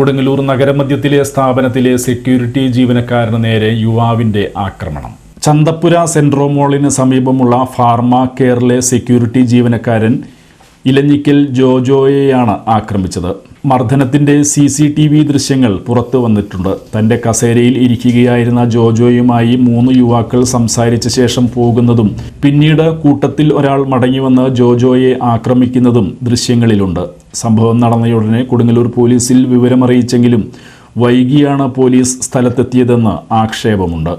കൊടുങ്ങല്ലൂർ നഗരമധ്യത്തിലെ സ്ഥാപനത്തിലെ സെക്യൂരിറ്റി ജീവനക്കാരന് നേരെ യുവാവിന്റെ ആക്രമണം. ചന്തപ്പുര സെൻട്രോ മോളിന് സമീപമുള്ള ഫാർമ കെയറിലെ സെക്യൂരിറ്റി ജീവനക്കാരൻ ഇലഞ്ഞിക്കൽ ജോജോയെയാണ് ആക്രമിച്ചത്. മർദ്ദനത്തിന്റെ സി സി ടി വി ദൃശ്യങ്ങൾ പുറത്തു വന്നിട്ടുണ്ട്. തന്റെ കസേരയിൽ ഇരിക്കുകയായിരുന്ന ജോജോയുമായി മൂന്ന് യുവാക്കൾ സംസാരിച്ച ശേഷം പോകുന്നതും പിന്നീട് കൂട്ടത്തിൽ ഒരാൾ മടങ്ങിവന്ന് ജോജോയെ ആക്രമിക്കുന്നതും ദൃശ്യങ്ങളിലുണ്ട്. സംഭവം നടന്നയുടനെ കൊടുങ്ങല്ലൂർ പോലീസിൽ വിവരമറിയിച്ചെങ്കിലും വൈകിയാണ് പോലീസ് സ്ഥലത്തെത്തിയതെന്ന് ആക്ഷേപമുണ്ട്.